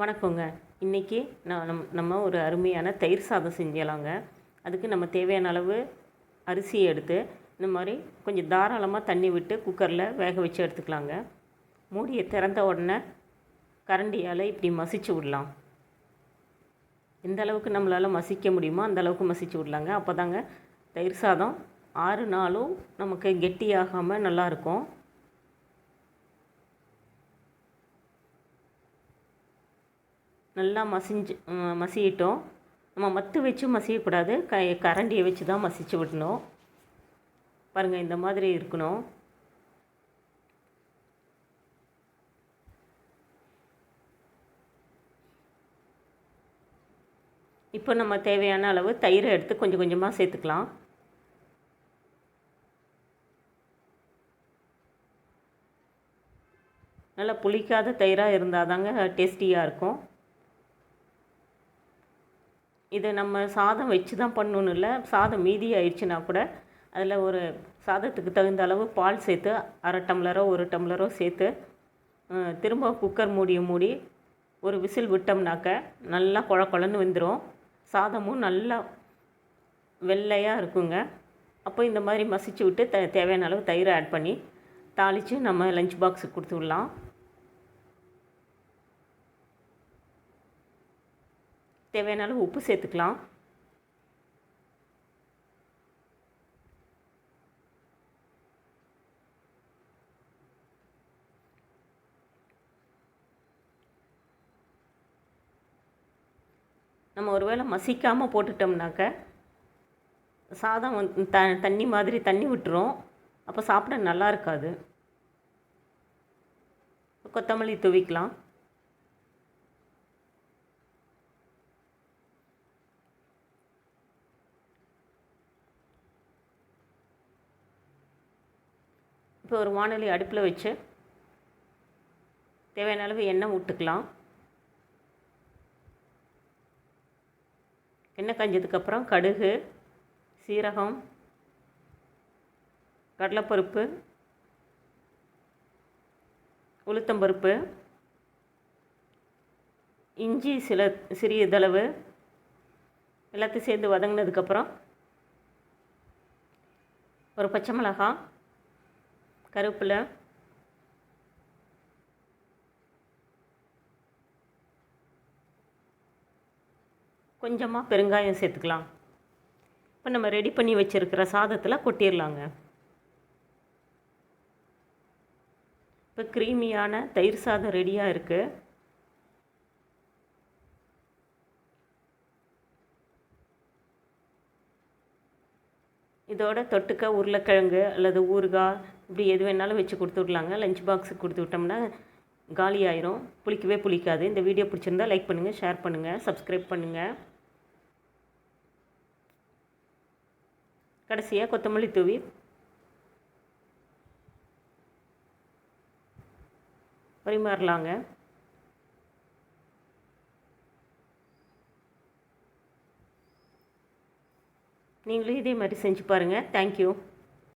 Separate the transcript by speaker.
Speaker 1: வணக்கங்க. இன்றைக்கி நான் நம் நம்ம ஒரு அருமையான தயிர் சாதம் செஞ்சலாங்க. அதுக்கு நம்ம தேவையான அளவு அரிசியை எடுத்து இந்த மாதிரி கொஞ்சம் தாராளமாக தண்ணி விட்டு குக்கரில் வேக வச்சு எடுத்துக்கலாங்க. மூடியை திறந்த உடனே கரண்டியால் இப்படி மசிச்சு விடலாம். எந்த அளவுக்கு நம்மளால் மசிக்க முடியுமோ அந்த அளவுக்கு மசிச்சு விடலாங்க. அப்போ தாங்க தயிர் சாதம் ஆறு நாளும் நமக்கு கெட்டியாகாமல் நல்லாயிருக்கும் நல்லா மசிஞ்சு மசியிட்டோம் மசியட்டும். நம்ம மத்து வச்சு மசியக்கூடாது. க கரண்டியை வச்சு தான் மசிச்சு விடணும். பாருங்கள் இந்த மாதிரி இருக்கணும். இப்போ நம்ம தேவையான அளவு தயிரை எடுத்து கொஞ்சம் கொஞ்சமாக சேர்த்துக்கலாம். நல்லா புளிக்காத தயிராக இருந்தால் தாங்க டேஸ்டியாக இருக்கும். இதை நம்ம சாதம் வச்சு தான் பண்ணணும் இல்லை சாதம் மீதி ஆயிடுச்சுன்னா கூட அதில் ஒரு சாதத்துக்கு தகுந்த அளவு பால் சேர்த்து அரை டம்ளரோ ஒரு டம்ளரோ சேர்த்து திரும்ப குக்கர் மூடியை மூடி ஒரு விசில் விட்டோம்னாக்க நல்லா குழ குழன்னு வந்துடும் சாதமும் நல்லா வெள்ளையாக இருக்குங்க. அப்போ இந்த மாதிரி மசிச்சு விட்டு த தேவையான அளவு தயிரை ஆட் பண்ணி தாளித்து நம்ம லஞ்ச் பாக்ஸுக்கு கொடுத்து தேவையான அளவு உப்பு சேர்த்துக்கலாம். நம்ம ஒருவேளை மசிக்காமல் போட்டுட்டோம்னாக்க சாதம் வந்து த தண்ணி மாதிரி தண்ணி விட்டுரும். அப்போ சாப்பிட நல்லா இருக்காது. கொத்தமல்லி துவிக்கலாம். இப்போ ஒரு வானொலி அடுப்பில் வச்சு தேவையான அளவு எண்ணெய் விட்டுக்கலாம் எண்ணெய் காஞ்சதுக்கப்புறம் கடுகு சீரகம் கடலைப்பருப்பு உளுத்தம்பருப்பு இஞ்சி சில சிறியதளவு எல்லாத்தையும் சேர்ந்து வதங்கினதுக்கப்புறம் ஒரு பச்சை மிளகாய் கருவேப்பிலை கொஞ்சமாக பெருங்காயம் சேர்த்துக்கலாம். இப்போ நம்ம ரெடி பண்ணி வச்சுருக்கிற சாதத்தில் கொட்டிடலாங்க இப்போ க்ரீமியான தயிர் சாதம் ரெடியாக இருக்குது இதோட தொட்டுக்க உருளைக்கிழங்கு அல்லது ஊறுகாய் இப்படி எது வேணாலும் வச்சு கொடுத்து விடலாங்க. லஞ்ச் பாக்ஸுக்கு கொடுத்து விட்டோம்னா காலி ஆயிரும் புளிக்கவே புளிக்காது. இந்த வீடியோ பிடிச்சிருந்தா லைக் பண்ணுங்கள் ஷேர் பண்ணுங்கள் சப்ஸ்கிரைப் பண்ணுங்கள் கடைசியாக கொத்தமல்லி தூவி. பரிமாறலாங்க. நீங்களும் இதே மாதிரி செஞ்சு பாருங்கள் தேங்க்யூ